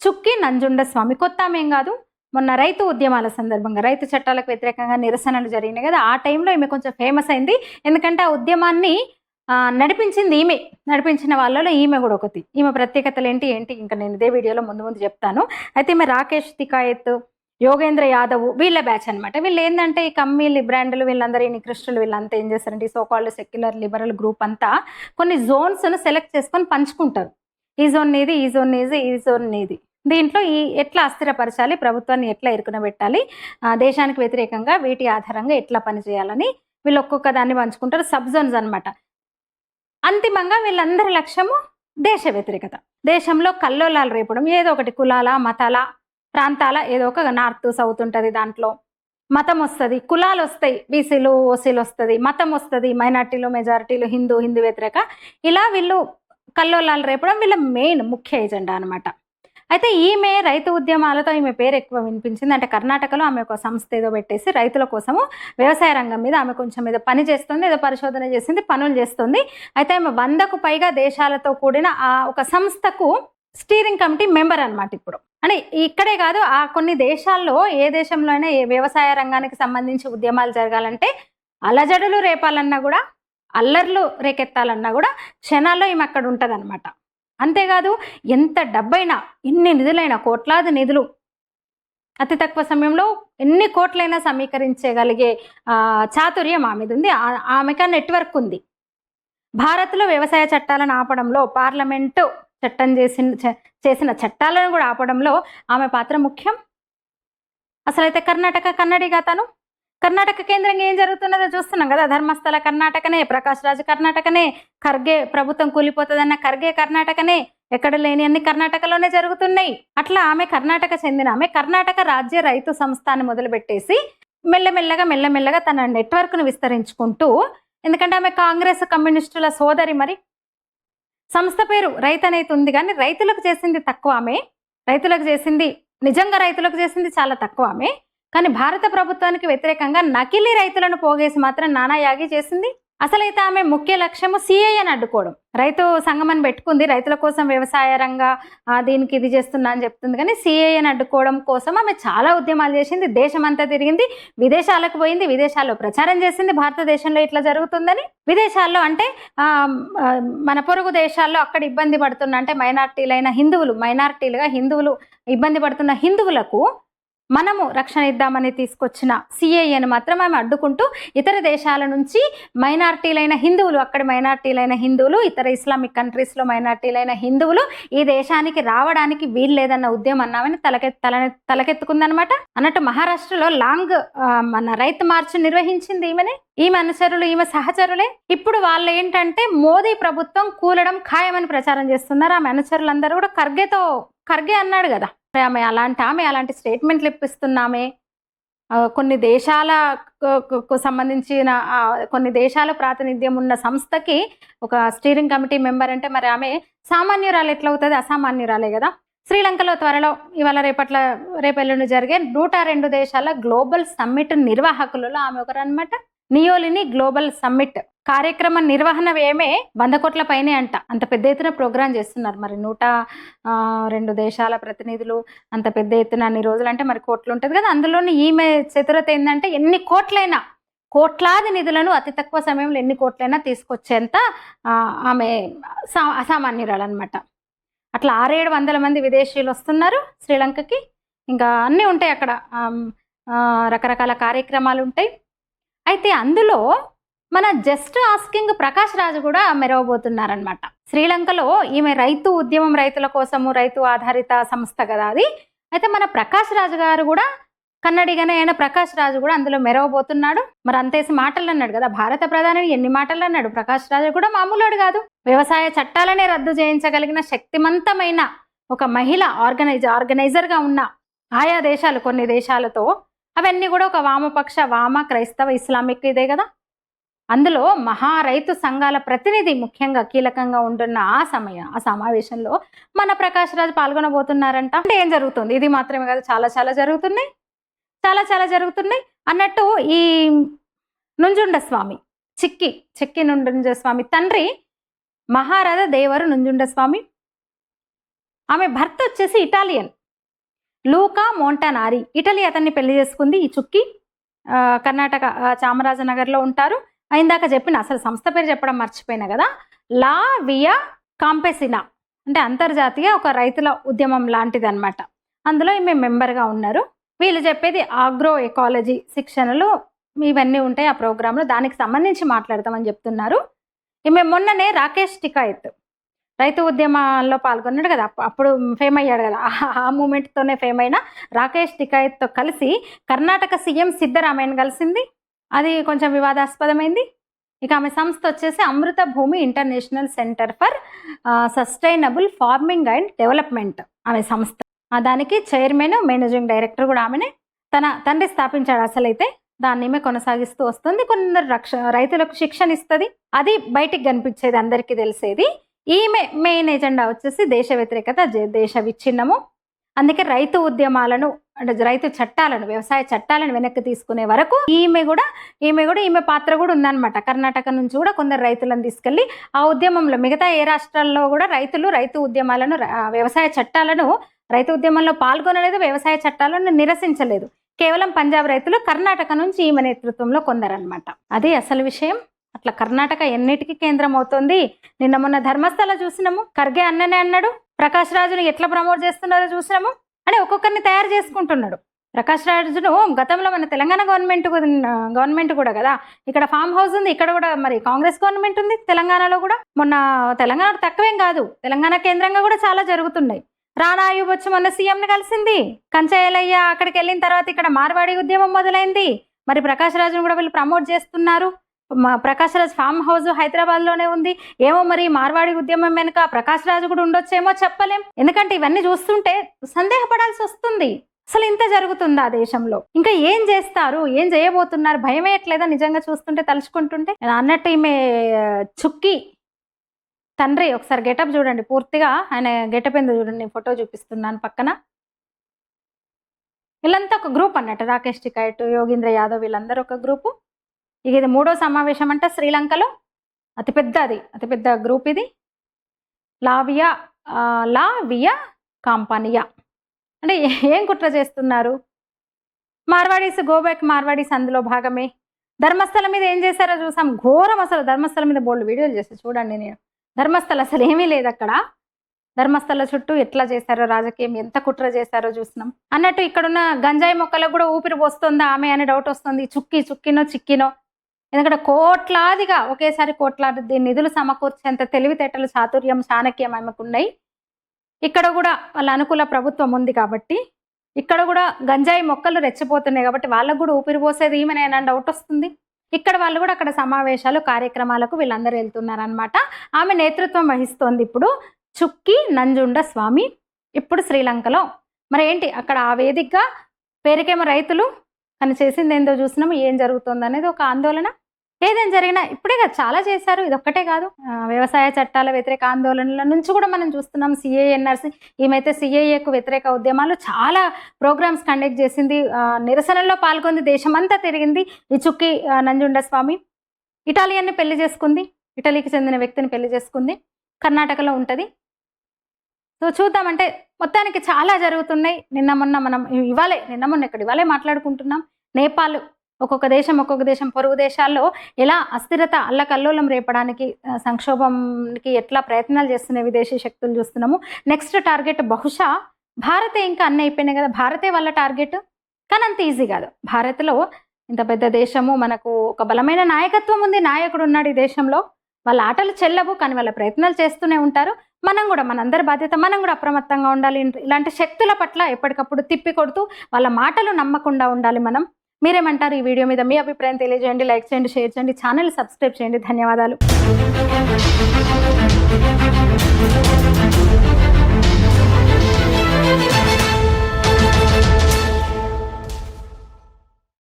చుక్కి నంజుండ స్వామి కొత్త ఏం కాదు. మొన్న రైతు ఉద్యమాల సందర్భంగా రైతు చట్టాలకు వ్యతిరేకంగా నిరసనలు జరిగినాయి కదా ఆ టైంలో ఈమె కొంచెం ఫేమస్ అయింది. ఎందుకంటే ఆ ఉద్యమాన్ని నడిపించింది ఈమె నడిపించిన వాళ్ళలో ఈమె కూడా ఒకటి. ఈమె ప్రత్యేకతలు ఏంటి ఏంటి? ఇంకా నేను ఇదే వీడియోలో ముందు ముందు చెప్తాను. అయితే ఈమె రాకేష్ తికాయత్ యోగేంద్ర యాదవ్ వీళ్ళ బ్యాచ్ అన్నమాట. వీళ్ళు ఏంటంటే ఈ కమ్మీ లిబ్రాండ్లు వీళ్ళందరూ ఈ నికృష్టులు వీళ్ళంతా ఏం చేస్తారంటే ఈ సోకాళ్ళు సెక్యులర్ లిబరల్ గ్రూప్ అంతా కొన్ని జోన్స్ను సెలెక్ట్ చేసుకొని పంచుకుంటారు. ఈ జోన్ నీది ఈ జోన్ నీది ఈ జోన్ నీది. దీంట్లో ఈ ఎట్లా అస్థిరపరచాలి ప్రభుత్వాన్ని ఎట్లా ఇరుకునబెట్టాలి ఆ, దేశానికి వ్యతిరేకంగా వీటి ఆధారంగా ఎట్లా పనిచేయాలని వీళ్ళు ఒక్కొక్క దాన్ని పంచుకుంటారు. సబ్ జోన్స్ అనమాట అంతిమంగా వీళ్ళందరి లక్ష్యము దేశ వ్యతిరేకత. దేశంలో కల్లోలాలు రేపడం ఏదో ఒకటి కులాల మతాల ప్రాంతాల ఏదో ఒక నార్త్ సౌత్ ఉంటుంది దాంట్లో. మతం వస్తుంది కులాలు వస్తాయి బీసీలు ఓసీలు వస్తుంది మతం వస్తుంది మైనార్టీలు మెజారిటీలు హిందూ హిందూ వ్యతిరేక. ఇలా వీళ్ళు కల్లోలాలు రేపడం వీళ్ళ మెయిన్ ముఖ్య ఎజెండా అనమాట అయితే ఈమె రైతు ఉద్యమాలతో ఈమె పేరు ఎక్కువ వినిపించింది. అంటే కర్ణాటకలో ఆమె ఒక సంస్థ ఏదో పెట్టేసి రైతుల కోసము వ్యవసాయ రంగం మీద ఆమె కొంచెం ఏదో పని చేస్తుంది ఏదో పరిశోధన చేసింది పనులు చేస్తుంది. అయితే ఆమె వందకు పైగా దేశాలతో కూడిన ఆ ఒక సంస్థకు స్టీరింగ్ కమిటీ మెంబర్ అన్నమాట ఇప్పుడు. అంటే ఇక్కడే కాదు ఆ కొన్ని దేశాల్లో ఏ దేశంలో అయినా ఏ వ్యవసాయ రంగానికి సంబంధించి ఉద్యమాలు జరగాలంటే అలజడులు రేపాలన్నా కూడా అల్లర్లు రేకెత్తాలన్నా కూడా క్షణాల్లో ఈమె అక్కడ ఉంటుంది అంతేకాదు ఎంత డబ్బైనా ఎన్ని నిధులైనా కోట్లాది నిధులు అతి తక్కువ సమయంలో ఎన్ని కోట్లైనా సమీకరించగలిగే చాతుర్యం ఆమెది ఉంది. ఆ- ఆమెకు నెట్వర్క్ ఉంది. భారత్లో వ్యవసాయ చట్టాలను ఆపడంలో పార్లమెంటు చట్టం చేసిన చ- చేసిన చట్టాలను కూడా ఆపడంలో ఆమె పాత్ర ముఖ్యం? అసలైతే కర్ణాటక కన్నడిగా తను? కర్ణాటక కేంద్రంగా ఏం జరుగుతున్నదో చూస్తున్నాం కదా ధర్మస్థల కర్ణాటకనే ప్రకాష్ రాజు కర్ణాటకనే ఖర్గే ప్రభుత్వం కూలిపోతుందన్న ఖర్గే కర్ణాటకనే ఎక్కడ లేని అన్ని కర్ణాటకలోనే జరుగుతున్నాయి. అట్లా ఆమె కర్ణాటక చెందిన ఆమె కర్ణాటక రాజ్య రైతు సంస్థాన్ని మొదలుపెట్టేసి మెల్లమెల్లగా మెల్లమెల్లగా తన నెట్వర్క్ను విస్తరించుకుంటూ ఎందుకంటే ఆమె కాంగ్రెస్ కమ్యూనిస్టుల సోదరి మరి సంస్థ పేరు రైతు అనేది ఉంది కానీ రైతులకు చేసింది తక్కువ ఆమె. రైతులకు చేసింది నిజంగా రైతులకు చేసింది చాలా తక్కువ ఆమె. కానీ భారత ప్రభుత్వానికి వ్యతిరేకంగా నకిలీ రైతులను పోగేసి మాత్రం నానా యాగి చేసింది అసలైతే ఆమె ముఖ్య లక్ష్యము సిఐని అడ్డుకోవడం. రైతు సంఘం అని పెట్టుకుంది. రైతుల కోసం వ్యవసాయ రంగ దీనికి ఇది చేస్తున్నా అని చెప్తుంది. కానీ సిఐని అడ్డుకోవడం కోసం ఆమె చాలా ఉద్యమాలు చేసింది. దేశమంతా తిరిగింది. విదేశాలకు పోయింది. విదేశాల్లో ప్రచారం చేసింది. భారతదేశంలో ఇట్లా జరుగుతుందని విదేశాల్లో అంటే మన పొరుగు దేశాల్లో అక్కడ ఇబ్బంది పడుతున్న అంటే మైనార్టీలైన హిందువులు మైనార్టీలుగా హిందువులు ఇబ్బంది పడుతున్న హిందువులకు మనము రక్షణ ఇద్దామని తీసుకొచ్చిన సిఏఏను మాత్రం ఆమె అడ్డుకుంటూ ఇతర దేశాల నుంచి మైనార్టీలైన హిందువులు అక్కడ మైనార్టీలైన హిందువులు ఇతర ఇస్లామిక్ కంట్రీస్లో మైనార్టీలైన హిందువులు ఈ దేశానికి రావడానికి వీల్లేదన్న ఉద్యమం అన్నామని తలకె తల తలకెత్తుకుందనమాట అన్నట్టు మహారాష్ట్రలో లాంగ్ మన రైతు మార్చ్ నిర్వహించింది ఈమెనే. ఈమె అనుచరులు ఈమె సహచరులే. ఇప్పుడు వాళ్ళు ఏంటంటే మోదీ ప్రభుత్వం కూలడం ఖాయమని ప్రచారం చేస్తున్నారు. ఆమె అనుచరులందరూ కూడా ఖర్గేతో ఖర్గే అన్నాడు కదా. మరి ఆమె అలాంటి ఆమె అలాంటి స్టేట్మెంట్లు ఇప్పిస్తున్నామే. కొన్ని దేశాలకు సంబంధించిన కొన్ని దేశాల ప్రాతినిధ్యం ఉన్న సంస్థకి ఒక స్టీరింగ్ కమిటీ మెంబర్ అంటే మరి ఆమె సామాన్యురాలు ఎట్లవుతుంది? అసామాన్యురాలే కదా. శ్రీలంకలో త్వరలో ఇవాళ రేపట్ల రేపెల్లుండి జరిగే నూట రెండు దేశాల గ్లోబల్ సమ్మిట్ నిర్వాహకులలో ఆమె ఒకరు అనమాట నియోలిని గ్లోబల్ సమ్మిట్ కార్యక్రమ నిర్వహణ వ్యయమే వంద కోట్ల పైనే అంట. అంత పెద్ద ఎత్తున ప్రోగ్రాం చేస్తున్నారు. మరి నూట రెండు దేశాల ప్రతినిధులు అంత పెద్ద ఎత్తున అన్ని రోజులు అంటే మరి కోట్లు ఉంటుంది కదా. అందులోని ఈమె చతురత ఏంటంటే ఎన్ని కోట్లైనా కోట్లాది నిధులను అతి తక్కువ సమయంలో ఎన్ని కోట్లైనా తీసుకొచ్చేంత ఆమె సా అసామాన్యురాలు అట్లా ఆరేడు వందల మంది విదేశీయులు వస్తున్నారు శ్రీలంకకి. ఇంకా అన్నీ ఉంటాయి అక్కడ. రకరకాల కార్యక్రమాలు ఉంటాయి. అయితే అందులో మన జస్ట్ ఆస్కింగ్ ప్రకాష్ రాజు కూడా మెరవబోతున్నారనమాట శ్రీలంకలో ఈమె రైతు ఉద్యమం రైతుల కోసము రైతు ఆధారిత సంస్థ కదా అది. అయితే మన ప్రకాష్ రాజు గారు కూడా కన్నడిగానే అయిన ప్రకాష్ రాజు కూడా అందులో మెరవబోతున్నాడు. మరి అంతేసి మాటలు అన్నాడు కదా భారత ప్రధాని ఎన్ని మాటలు అన్నాడు ప్రకాష్ రాజు కూడా మామూలుడు కాదు. వ్యవసాయ చట్టాలనే రద్దు చేయించగలిగిన శక్తిమంతమైన ఒక మహిళ ఆర్గనైజ్ ఆర్గనైజర్గా ఉన్న ఆయా దేశాలు కొన్ని దేశాలతో అవన్నీ కూడా ఒక వామపక్ష వామ క్రైస్తవ ఇస్లామిక్ ఇదే కదా? అందులో మహా రైతు సంఘాల ప్రతినిధి ముఖ్యంగా కీలకంగా ఉంటున్న ఆ సమయం ఆ సమావేశంలో మన ప్రకాష్ రాజు పాల్గొనబోతున్నారంట. అంటే ఏం జరుగుతుంది? ఇది మాత్రమే కాదు చాలా చాలా జరుగుతున్నాయి. చాలా చాలా జరుగుతున్నాయి. అన్నట్టు ఈ నుంజుండ స్వామి చిక్కి చిక్కి నుంజుండ స్వామి తండ్రి మహారాజ దేవరు నుంజుండ స్వామి. ఆమె భర్త వచ్చేసి ఇటాలియన్. లూకా మోంటనారి. ఇటలీ అతన్ని పెళ్ళి చేసుకుంది. ఈ చుక్కి కర్ణాటక చామరాజనగర్లో ఉంటారు. ఇందాక చెప్పిన అసలు సంస్థ పేరు చెప్పడం మర్చిపోయినా కదా? La Via Campesina. అంటే అంతర్జాతీయ ఒక రైతుల ఉద్యమం లాంటిది అనమాట అందులో ఈమె మెంబర్గా ఉన్నారు. వీళ్ళు చెప్పేది ఆగ్రో ఎకాలజీ శిక్షణలు ఇవన్నీ ఉంటాయి ఆ ప్రోగ్రాంలో. దానికి సంబంధించి మాట్లాడతామని చెప్తున్నారు. ఈమె మొన్ననే రాకేష్ టికాయత్. రైతు ఉద్యమాల్లో పాల్గొన్నాడు కదా. అప్పుడు ఫేమ్ అయ్యాడు కదా. ఆ- ఆ మూమెంట్తోనే ఫేమ్ అయిన రాకేష్ టికాయత్తో కలిసి కర్ణాటక సీఎం సిద్ధరామయ్యను కలిసింది. అది కొంచెం వివాదాస్పదమైంది. ఇక ఆమె సంస్థ వచ్చేసి Amrita Bhumi international centre for sustainable farming and development ఆమె సంస్థ. దానికి చైర్మన్ మేనేజింగ్ డైరెక్టర్ కూడా ఆమెనే. తన తండ్రి స్థాపించాడు అసలైతే. దాన్ని కొనసాగిస్తూ వస్తుంది. కొందరు రక్ష రైతులకు శిక్షణ ఇస్తుంది. అది బయటికి కనిపించేది అందరికీ తెలిసేది. ఈమె మెయిన్ ఎజెండా వచ్చేసి దేశ వ్యతిరేకత దేశ విచ్ఛిన్నము. అందుకే రైతు ఉద్యమాలను అంటే రైతు చట్టాలను వ్యవసాయ చట్టాలను వెనక్కి తీసుకునే వరకు ఈమె కూడా ఈమె కూడా ఈమె పాత్ర కూడా ఉందన్నమాట. కర్ణాటక నుంచి కూడా కొందరు రైతులను తీసుకెళ్ళి ఆ ఉద్యమంలో మిగతా ఏ రాష్ట్రాల్లో కూడా రైతులు రైతు ఉద్యమాలను వ్యవసాయ చట్టాలను రైతు ఉద్యమంలో పాల్గొనలేదు వ్యవసాయ చట్టాలను నిరసించలేదు. కేవలం పంజాబ్ రైతులు కర్ణాటక నుంచి ఈమె నేతృత్వంలో కొందరన్నమాట. అది అసలు విషయం. అట్లా కర్ణాటక ఎన్నిటికీ కేంద్రం అవుతుంది? నిన్న మొన్న ధర్మస్థల చూసినాము. ఖర్గే అన్ననే అన్నాడు. ప్రకాష్ రాజును ఎట్లా ప్రమోట్ చేస్తున్నారో చూసినాము. అని ఒక్కొక్కరిని తయారు చేసుకుంటున్నాడు. ప్రకాష్ రాజును గతంలో మన తెలంగాణ గవర్నమెంట్ గవర్నమెంట్ కూడా కదా? ఇక్కడ ఫామ్ హౌస్ ఉంది. ఇక్కడ కూడా మరి కాంగ్రెస్ గవర్నమెంట్ ఉంది. తెలంగాణలో కూడా. మొన్న తెలంగాణ తక్కువేం కాదు. తెలంగాణ కేంద్రంగా కూడా చాలా జరుగుతున్నాయి. రానా అయ్యూబ్ వచ్చి మొన్న సీఎంని కలిసింది. కంచయ్యలయ్య అక్కడికి వెళ్ళిన తర్వాత ఇక్కడ మార్వాడి ఉద్యమం మొదలైంది. మరి ప్రకాష్ రాజును కూడా వీళ్ళు ప్రమోట్ చేస్తున్నారు. మా ప్రకాష్ రాజ్ ఫామ్ హౌస్ హైదరాబాద్లోనే ఉంది. ఏమో మరి మార్వాడి ఉద్యమం వెనుక ప్రకాష్ రాజు కూడా ఉండొచ్చేమో చెప్పలేం. ఎందుకంటే ఇవన్నీ చూస్తుంటే సందేహపడాల్సి వస్తుంది. అసలు ఇంత జరుగుతుందా దేశంలో? ఇంకా ఏం చేస్తారు? ఏం చేయబోతున్నారు? భయం ఎట్లేదా నిజంగా చూస్తుంటే తలుచుకుంటుంటే? అన్నట్టు ఈమె చుక్కి తండ్రి ఒకసారి గెటప్ చూడండి. పూర్తిగా ఆయన గెటప్ ఎందుకు చూడండి నేను ఫోటో చూపిస్తున్నాను పక్కన. వీళ్ళంతా ఒక గ్రూప్ అన్నట్టు. రాకేష్ టికాయట్ యోగీంద్ర యాదవ్ వీళ్ళందరూ ఒక గ్రూపు. ఇక ఇది మూడో సమావేశం అంట శ్రీలంకలో. అతిపెద్ద అది అతిపెద్ద గ్రూప్ ఇది. లావియా లావియా కాంపానియా. అంటే ఏం కుట్ర చేస్తున్నారు? మార్వాడీస్ గోబ్యాక్ మార్వాడీస్ అందులో భాగమే. ధర్మస్థలం మీద ఏం చేశారో చూసాం. ఘోరం అసలు ధర్మస్థలం మీద బోల్డ్ వీడియోలు చేస్తే చూడండి నేను. ధర్మస్థల అసలు ఏమీ లేదు అక్కడ. ధర్మస్థల చుట్టూ ఎట్లా చేశారో రాజకీయం ఎంత కుట్ర చేశారో చూసినాం. అన్నట్టు ఇక్కడున్న గంజాయి మొక్కలకు కూడా ఊపిరి పోస్తుందా ఆమె అనే డౌట్ వస్తుంది. చుక్కి చుక్కినో చిక్కినో. ఎందుకంటే కోట్లాదిగా ఒకేసారి కోట్లాది నిధులు సమకూర్చేంత తెలివితేటలు చాతుర్యం చాణక్యం ఆమెకున్నాయి. ఇక్కడ కూడా వాళ్ళ అనుకూల ప్రభుత్వం ఉంది కాబట్టి ఇక్కడ కూడా గంజాయి మొక్కలు రెచ్చిపోతున్నాయి కాబట్టి వాళ్ళకు కూడా ఊపిరి పోసేది ఈమెనేనా డౌట్ వస్తుంది. ఇక్కడ వాళ్ళు కూడా అక్కడ సమావేశాలు కార్యక్రమాలకు వీళ్ళందరూ వెళ్తున్నారనమాట ఆమె నేతృత్వం వహిస్తోంది ఇప్పుడు చుక్కి నంజుండ స్వామి ఇప్పుడు శ్రీలంకలో. మరి ఏంటి అక్కడ ఆ వేదికగా పేరుకేమో రైతులు కానీ చేసింది ఏందో చూసినాము ఏం జరుగుతుంది అనేది ఒక ఆందోళన. ఏదేం జరిగినా ఇప్పుడే కదా చాలా చేశారు. ఇది ఒక్కటే కాదు వ్యవసాయ చట్టాల వ్యతిరేక ఆందోళనల నుంచి కూడా మనం చూస్తున్నాం. సిఏఎన్ఆర్సీ ఈమెతే సిఏఏకు వ్యతిరేక ఉద్యమాలు చాలా ప్రోగ్రామ్స్ కండక్ట్ చేసింది. నిరసనలో నిరసనల్లో పాల్గొంది దేశమంతా తిరిగింది ఈ చుక్కి నంజుండ స్వామి. ఇటాలియన్ని పెళ్ళి చేసుకుంది. ఇటలీకి చెందిన వ్యక్తిని పెళ్ళి చేసుకుంది. కర్ణాటకలో ఉంటుంది. సో చూద్దామంటే మొత్తానికి చాలా జరుగుతున్నాయి. నిన్న మొన్న మనం ఇవాళే నిన్న మొన్న ఇక్కడ ఇవాళే మాట్లాడుకుంటున్నాం. నేపాల్ ఒక్కొక్క దేశం ఒక్కొక్క దేశం పొరుగు దేశాల్లో ఎలా అస్థిరత అల్లకల్లోలం రేపడానికి సంక్షోభంకి ఎట్లా ప్రయత్నాలు చేస్తున్నాయి విదేశీ శక్తులు చూస్తున్నాము. నెక్స్ట్ టార్గెట్ బహుశా భారతే ఇంకా అన్నీ అయిపోయినాయి కదా భారతే వాళ్ళ టార్గెట్ కానీ అంత ఈజీ కాదు. భారత్లో ఇంత పెద్ద దేశము మనకు ఒక బలమైన నాయకత్వం ఉంది నాయకుడు ఉన్నాడు ఈ దేశంలో. వాళ్ళ ఆటలు చెల్లవు కానీ వాళ్ళ ప్రయత్నాలు చేస్తూనే ఉంటారు. మనం కూడా మనందరి బాధ్యత మనం కూడా అప్రమత్తంగా ఉండాలి. ఇలాంటి శక్తుల పట్ల ఎప్పటికప్పుడు తిప్పి కొడుతూ వాళ్ళ మాటలు నమ్మకుండా ఉండాలి మనం. మీరేమంటారు ఈ వీడియో మీద మీ అభిప్రాయం తెలియజేయండి లైక్ చేయండి షేర్ చేయండి ఛానల్ సబ్స్క్రైబ్ చేయండి. ధన్యవాదాలు.